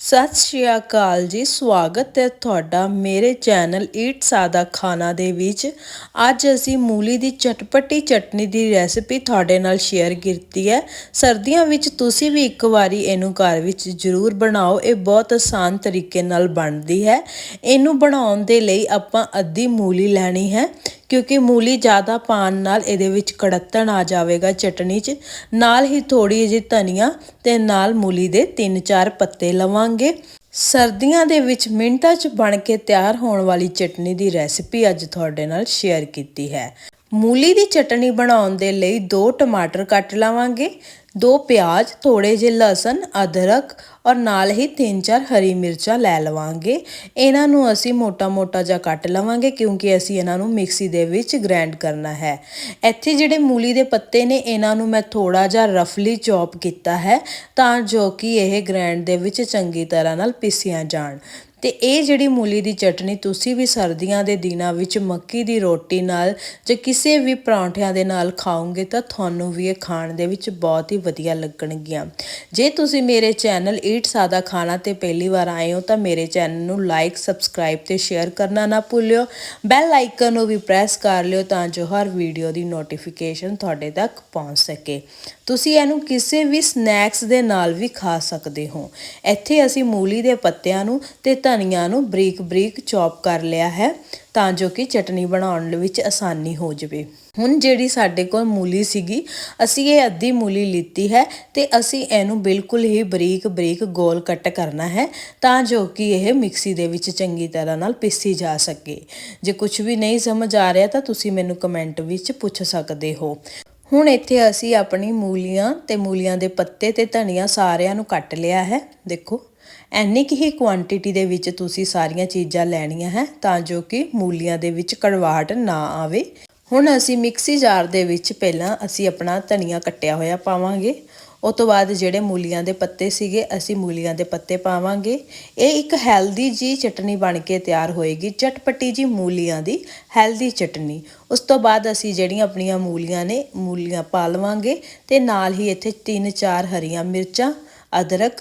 ਸਤਿ ਸ਼੍ਰੀ ਅਕਾਲ ਜੀ, ਸਵਾਗਤ ਹੈ ਤੁਹਾਡਾ ਮੇਰੇ ਚੈਨਲ ਈਟ ਸਾਦਾ ਖਾਣਾ ਦੇ ਵਿੱਚ। ਅੱਜ ਅਸੀਂ ਮੂਲੀ ਦੀ ਚਟਪਟੀ ਚਟਨੀ ਦੀ ਰੈਸਿਪੀ ਤੁਹਾਡੇ ਨਾਲ ਸ਼ੇਅਰ ਕੀਤੀ ਹੈ। ਸਰਦੀਆਂ ਵਿੱਚ ਤੁਸੀਂ ਵੀ ਇੱਕ ਵਾਰੀ ਇਹਨੂੰ ਘਰ ਵਿੱਚ ਜ਼ਰੂਰ ਬਣਾਓ, ਇਹ ਬਹੁਤ ਆਸਾਨ ਤਰੀਕੇ ਨਾਲ ਬਣਦੀ ਹੈ। ਇਹਨੂੰ ਬਣਾਉਣ ਦੇ ਲਈ ਆਪਾਂ ਅੱਧੀ ਮੂਲੀ ਲੈਣੀ ਹੈ। ਕਿਉਂਕਿ ਮੂਲੀ ਜ਼ਿਆਦਾ ਪਾਣ ਨਾਲ ਇਹਦੇ ਵਿੱਚ ਕੜੱਤਣ ਆ ਜਾਵੇਗਾ ਚਟਨੀ 'ਚ। ਨਾਲ ਹੀ ਥੋੜੀ ਜਿਹੀ ਧਨੀਆ ਤੇ ਨਾਲ ਮੂਲੀ ਦੇ 3-4 ਪੱਤੇ ਲਵਾਂਗੇ। ਸਰਦੀਆਂ ਦੇ ਵਿੱਚ ਮਿੰਟਾਂ 'ਚ ਬਣ ਕੇ ਤਿਆਰ ਹੋਣ ਵਾਲੀ ਚਟਨੀ ਦੀ ਰੈਸਿਪੀ ਅੱਜ ਤੁਹਾਡੇ ਨਾਲ ਸ਼ੇਅਰ ਕੀਤੀ ਹੈ। ਮੂਲੀ ਦੀ ਚਟਨੀ ਬਣਾਉਣ ਦੇ ਲਈ ਦੋ ਟਮਾਟਰ ਕੱਟ ਲਵਾਂਗੇ। ਦੋ ਪਿਆਜ਼ ਥੋੜੇ ਜਿਹੇ ਲਸਣ, ਅਦਰਕ ਔਰ ਨਾਲ ਹੀ ਤਿੰਨ ਚਾਰ ਹਰੀ ਮਿਰਚਾਂ ਲੈ ਲਵਾਂਗੇ। ਇਹਨਾਂ ਨੂੰ ਅਸੀਂ ਮੋਟਾ-ਮੋਟਾ ਜਿਹਾ ਕੱਟ ਲਵਾਂਗੇ ਕਿਉਂਕਿ ਅਸੀਂ ਇਹਨਾਂ ਨੂੰ ਮਿਕਸੀ ਦੇ ਵਿੱਚ ਗ੍ਰਾਈਂਡ ਕਰਨਾ ਹੈ। ਇੱਥੇ ਜਿਹੜੇ ਮੂਲੀ ਦੇ ਪੱਤੇ ਨੇ, ਇਹਨਾਂ ਨੂੰ ਮੈਂ ਥੋੜਾ ਜਿਹਾ ਰਫਲੀ ਚੌਪ ਕੀਤਾ ਹੈ ਤਾਂ ਜੋ ਕਿ ਇਹ ਗ੍ਰਾਈਂਡ ਦੇ ਵਿੱਚ ਚੰਗੀ ਤਰ੍ਹਾਂ ਨਾਲ ਪਿਸੀਆਂ ਜਾਣ। ਤੇ ਇਹ ਜਿਹੜੀ ਮੂਲੀ ਦੀ ਚਟਨੀ ਤੁਸੀਂ ਵੀ ਸਰਦੀਆਂ ਦੇ ਦਿਨਾਂ ਵਿੱਚ ਮੱਕੀ ਦੀ ਰੋਟੀ ਨਾਲ ਜਾਂ ਕਿਸੇ ਵੀ ਪਰੌਂਠਿਆਂ ਦੇ ਨਾਲ ਖਾਓਗੇ ਤਾਂ ਤੁਹਾਨੂੰ ਵੀ ਇਹ ਖਾਣ ਦੇ ਵਿੱਚ ਬਹੁਤ ਹੀ ਵਧੀਆ ਲੱਗਣਗੀਆਂ। ਜੇ ਤੁਸੀਂ ਮੇਰੇ ਚੈਨਲ ਈਟ ਸਾਦਾ ਖਾਣਾ ਤੇ ਪਹਿਲੀ ਵਾਰ ਆਏ ਹੋ ਤਾਂ ਮੇਰੇ ਚੈਨਲ ਨੂੰ ਲਾਈਕ ਸਬਸਕ੍ਰਾਈਬ ਤੇ ਸ਼ੇਅਰ ਕਰਨਾ ਨਾ ਭੁੱਲਿਓ। ਬੈਲ ਆਈਕਨ ਨੂੰ ਵੀ ਪ੍ਰੈਸ ਕਰ ਲਿਓ ਤਾਂ ਜੋ ਹਰ ਵੀਡੀਓ ਦੀ ਨੋਟੀਫਿਕੇਸ਼ਨ ਤੁਹਾਡੇ ਤੱਕ ਪਹੁੰਚ ਸਕੇ। ਤੁਸੀਂ ਇਹਨੂੰ ਕਿਸੇ ਵੀ ਸਨੈਕਸ ਦੇ ਨਾਲ ਵੀ ਖਾ ਸਕਦੇ ਹੋ। ਇੱਥੇ ਅਸੀਂ ਮੂਲੀ ਦੇ ਪੱਤਿਆਂ ਨੂੰ ਤੇ ਧਨੀਆ ਨੂੰ ਬਰੀਕ ਬਰੀਕ ਚੌਪ ਕਰ ਲਿਆ ਹੈ ਤਾਂ ਜੋ ਕਿ ਚਟਨੀ ਬਣਾਉਣ ਵਿੱਚ ਆਸਾਨੀ ਹੋ ਜਾਵੇ। ਹੁਣ ਜਿਹੜੀ ਸਾਡੇ ਕੋਲ ਮੂਲੀ ਸੀਗੀ, ਅਸੀਂ ਇਹ ਅੱਧੀ ਮੂਲੀ ਲਿੱਤੀ ਹੈ ਤੇ ਅਸੀਂ ਇਹਨੂੰ ਬਿਲਕੁਲ ਹੀ ਬਰੀਕ ਬਰੀਕ ਗੋਲ ਕੱਟ ਕਰਨਾ ਹੈ ਤਾਂ ਜੋ ਕਿ ਇਹ ਮਿਕਸੀ ਦੇ ਵਿੱਚ ਚੰਗੀ ਤਰ੍ਹਾਂ ਨਾਲ ਪੀਸੀ ਜਾ ਸਕੇ। ਜੇ ਕੁਝ ਵੀ ਨਹੀਂ ਸਮਝ ਆ ਰਿਹਾ ਤਾਂ ਤੁਸੀਂ ਮੈਨੂੰ ਕਮੈਂਟ ਵਿੱਚ ਪੁੱਛ ਸਕਦੇ ਹੋ। ਹੁਣ ਇੱਥੇ ਅਸੀਂ ਆਪਣੀ ਮੂਲੀਆਂ ਤੇ ਮੂਲੀਆਂ ਦੇ ਪੱਤੇ ਤੇ ਧਨੀਆ ਸਾਰਿਆਂ ਨੂੰ ਕੱਟ ਲਿਆ ਹੈ। ਦੇਖੋ। ਐਨੀ ਕਿ ਹੀ ਕੁਆਂਟੀਟੀ ਦੇ ਵਿੱਚ ਤੁਸੀਂ ਸਾਰੀਆਂ ਚੀਜ਼ਾਂ ਲੈਣੀਆਂ ਹੈ ਤਾਂ ਜੋ ਕਿ ਮੂਲੀਆਂ ਦੇ ਵਿੱਚ ਕੜਵਾਹਟ ਨਾ ਆਵੇ। ਹੁਣ ਅਸੀਂ ਮਿਕਸੀ ਜਾਰ ਦੇ ਵਿੱਚ ਪਹਿਲਾਂ ਅਸੀਂ ਆਪਣਾ ਧਨੀਆ ਕੱਟਿਆ ਹੋਇਆ ਪਾਵਾਂਗੇ। ਉਸ ਤੋਂ ਬਾਅਦ ਜਿਹੜੇ ਮੂਲੀਆਂ ਦੇ ਪੱਤੇ ਸੀਗੇ, ਅਸੀਂ ਮੂਲੀਆਂ ਦੇ ਪੱਤੇ ਪਾਵਾਂਗੇ। ਇਹ ਇੱਕ ਹੈਲਦੀ ਜੀ ਚਟਨੀ ਬਣ ਕੇ ਤਿਆਰ ਹੋਏਗੀ, ਚਟਪਟੀ ਜੀ ਮੂਲੀਆਂ ਦੀ ਹੈਲਦੀ ਚਟਨੀ। ਉਸ ਤੋਂ ਬਾਅਦ ਅਸੀਂ ਜਿਹੜੀਆਂ ਆਪਣੀਆਂ ਮੂਲੀਆਂ ਨੇ, ਮੂਲੀਆਂ ਪਾ ਲਵਾਂਗੇ ਤੇ ਨਾਲ ਹੀ ਇੱਥੇ 3-4 ਹਰੀਆਂ ਮਿਰਚਾਂ, ਅਦਰਕ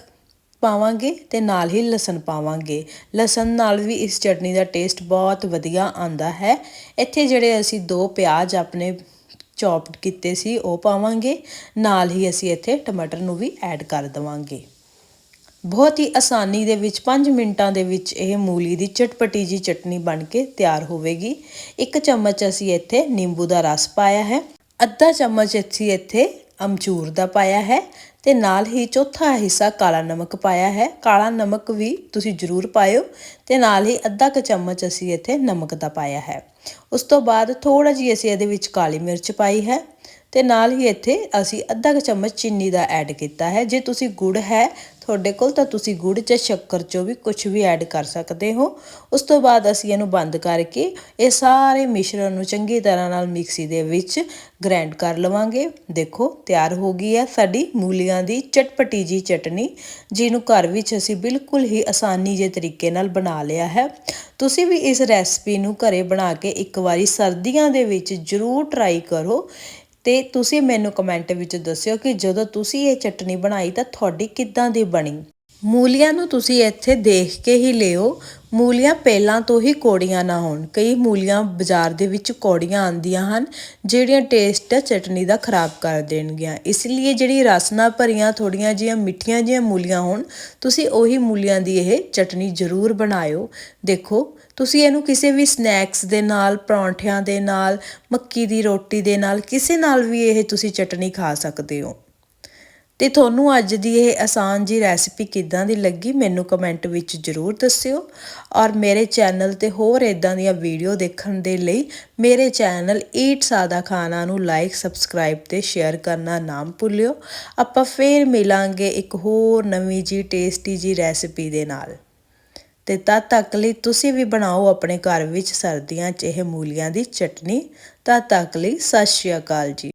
ਪਾਵਾਂਗੇ ਤੇ ਨਾਲ ਹੀ ਲਸਣ ਪਾਵਾਂਗੇ। ਲਸਣ ਨਾਲ ਵੀ ਇਸ ਚਟਨੀ ਦਾ ਟੇਸਟ ਬਹੁਤ ਵਧੀਆ ਆਉਂਦਾ ਹੈ। ਇੱਥੇ ਜਿਹੜੇ ਅਸੀਂ ਦੋ ਪਿਆਜ਼ ਆਪਣੇ ਚੌਪਡ ਕੀਤੇ ਸੀ, ਉਹ ਪਾਵਾਂਗੇ। ਨਾਲ ਹੀ ਅਸੀਂ ਇੱਥੇ ਟਮਾਟਰ ਨੂੰ ਵੀ ਐਡ ਕਰ ਦਵਾਂਗੇ। ਬਹੁਤ ਹੀ ਆਸਾਨੀ ਦੇ ਵਿੱਚ 5 ਮਿੰਟਾਂ ਦੇ ਵਿੱਚ ਇਹ ਮੂਲੀ ਦੀ ਚਟਪਟੀ ਜੀ ਚਟਨੀ ਬਣ ਕੇ ਤਿਆਰ ਹੋਵੇਗੀ। ਇੱਕ ਚਮਚ ਅਸੀਂ ਇੱਥੇ ਨਿੰਬੂ ਦਾ ਰਸ ਪਾਇਆ ਹੈ। ਅੱਧਾ ਚਮਚ ਅਸੀਂ ਇੱਥੇ ਅਮਚੂਰ ਦਾ ਪਾਇਆ ਹੈ ਤੇ ਨਾਲ ਹੀ ਚੌਥਾ ਹਿੱਸਾ ਕਾਲਾ ਨਮਕ ਪਾਇਆ ਹੈ। ਕਾਲਾ ਨਮਕ ਵੀ ਤੁਸੀਂ ਜ਼ਰੂਰ ਪਾਇਓ ਤੇ ਨਾਲ ਹੀ ਅੱਧਾ ਕ ਚਮਚ ਅਸੀਂ ਇੱਥੇ ਨਮਕ ਦਾ ਪਾਇਆ ਹੈ। ਉਸ ਤੋਂ ਬਾਅਦ ਥੋੜਾ ਜਿਹਾ ਅਸੀਂ ਇਹਦੇ ਵਿੱਚ ਕਾਲੀ ਮਿਰਚ ਪਾਈ ਹੈ। ਤੇ ਨਾਲ ਹੀ ਇੱਥੇ ਅਸੀਂ ਅੱਧਾ ਕ ਚਮਚ ਚੀਨੀ ਦਾ ਐਡ ਕੀਤਾ ਹੈ। ਜੇ ਤੁਸੀਂ ਗੁੜ ਹੈ ਤੁਹਾਡੇ ਕੋਲ, ਤਾਂ ਤੁਸੀਂ ਗੁੜ ਜਾਂ ਸ਼ੱਕਰ ਚੋਂ ਵੀ ਕੁਝ ਵੀ ਐਡ ਕਰ ਸਕਦੇ ਹੋ। ਉਸ ਤੋਂ ਬਾਅਦ ਅਸੀਂ ਇਹਨੂੰ ਬੰਦ ਕਰਕੇ ਇਹ ਸਾਰੇ ਮਿਸ਼ਰਣ ਨੂੰ ਚੰਗੀ ਤਰ੍ਹਾਂ ਨਾਲ ਮਿਕਸੀ ਦੇ ਵਿੱਚ ਗ੍ਰਾਈਂਡ ਕਰ ਲਵਾਂਗੇ। ਦੇਖੋ, ਤਿਆਰ ਹੋ ਗਈ ਹੈ ਸਾਡੀ ਮੂਲੀਆਂ ਦੀ ਚਟਪਟੀ ਜੀ ਚਟਨੀ, ਜਿਹਨੂੰ ਘਰ ਵਿੱਚ ਅਸੀਂ ਬਿਲਕੁਲ ਹੀ ਆਸਾਨੀ ਜੇ ਤਰੀਕੇ ਨਾਲ ਬਣਾ ਲਿਆ ਹੈ। ਤੁਸੀਂ ਵੀ ਇਸ ਰੈਸਪੀ ਨੂੰ ਘਰੇ ਬਣਾ ਕੇ ਇੱਕ ਵਾਰੀ ਸਰਦੀਆਂ ਦੇ ਵਿੱਚ ਜ਼ਰੂਰ ਟਰਾਈ ਕਰੋ। ਤੇ ਤੁਸੀਂ ਮੈਨੂੰ ਕਮੈਂਟ ਵਿੱਚ ਦੱਸਿਓ ਕਿ ਜਦੋਂ ਤੁਸੀਂ ਇਹ ਚਟਨੀ ਬਣਾਈ ਤਾਂ ਤੁਹਾਡੀ ਕਿੱਦਾਂ ਦੀ ਬਣੀ? ਮੂਲੀਆਂ ਨੂੰ ਤੁਸੀਂ ਇੱਥੇ ਦੇਖ ਕੇ ਹੀ ਲਿਓ। ਮੂਲੀਆਂ ਪਹਿਲਾਂ ਤੋਂ ਹੀ ਕੋੜੀਆਂ ਨਾ ਹੋਣ। ਕਈ ਮੂਲੀਆਂ ਬਾਜ਼ਾਰ ਦੇ ਵਿੱਚ ਕੋੜੀਆਂ ਆਉਂਦੀਆਂ ਹਨ, ਜਿਹੜੀਆਂ ਟੇਸਟ ਚਟਨੀ ਦਾ ਖਰਾਬ ਕਰ ਦੇਣਗੀਆਂ। ਇਸ ਲਈ ਜਿਹੜੀ ਰਸ ਭਰੀਆਂ ਥੋੜੀਆਂ ਜੀਆਂ ਮਿੱਠੀਆਂ ਜੀਆਂ ਮੂਲੀਆਂ ਹੋਣ, ਤੁਸੀਂ ਉਹੀ ਮੂਲੀਆਂ ਦੀ ਇਹ ਚਟਨੀ ਜ਼ਰੂਰ ਬਣਾਇਓ। ਦੇਖੋ ਤੁਸੀਂ ਇਹਨੂੰ ਕਿਸੇ ਵੀ ਸਨੈਕਸ ਦੇ ਨਾਲ, ਪਰੌਂਠਿਆਂ ਦੇ ਨਾਲ, ਮੱਕੀ ਦੀ ਰੋਟੀ ਦੇ ਨਾਲ, ਕਿਸੇ ਨਾਲ ਵੀ ਇਹ ਤੁਸੀਂ ਚਟਨੀ ਖਾ ਸਕਦੇ ਹੋ। ਤੇ ਤੁਹਾਨੂੰ ਅੱਜ ਦੀ ਇਹ ਆਸਾਨ ਜੀ ਰੈਸਿਪੀ ਕਿੱਦਾਂ ਦੀ ਲੱਗੀ, ਮੈਨੂੰ ਕਮੈਂਟ ਵਿੱਚ ਜ਼ਰੂਰ ਦੱਸਿਓ। ਔਰ ਮੇਰੇ ਚੈਨਲ ਤੇ ਹੋਰ ਇਦਾਂ ਦੀਆਂ ਵੀਡੀਓ ਦੇਖਣ ਦੇ ਲਈ ਮੇਰੇ ਚੈਨਲ ਈਟ ਸਾਦਾ ਖਾਣਾ ਨੂੰ ਲਾਈਕ ਸਬਸਕ੍ਰਾਈਬ ਤੇ ਸ਼ੇਅਰ ਕਰਨਾ ਨਾ ਭੁੱਲਿਓ। ਆਪਾਂ ਫੇਰ ਮਿਲਾਂਗੇ ਇੱਕ ਹੋਰ ਨਵੀਂ ਜੀ ਟੇਸਟੀ ਜੀ ਰੈਸਿਪੀ ਦੇ ਨਾਲ। ਤੇ ਤਦ ਤੱਕ ਲਈ ਤੁਸੀਂ ਵੀ ਬਣਾਓ ਆਪਣੇ ਘਰ ਵਿੱਚ ਸਰਦੀਆਂ 'ਚ ਇਹ ਮੂਲੀਆਂ ਦੀ ਚਟਨੀ ਤਦ ਤੱਕ ਲਈ ਸਤਿ ਸ਼੍ਰੀ ਅਕਾਲ ਜੀ।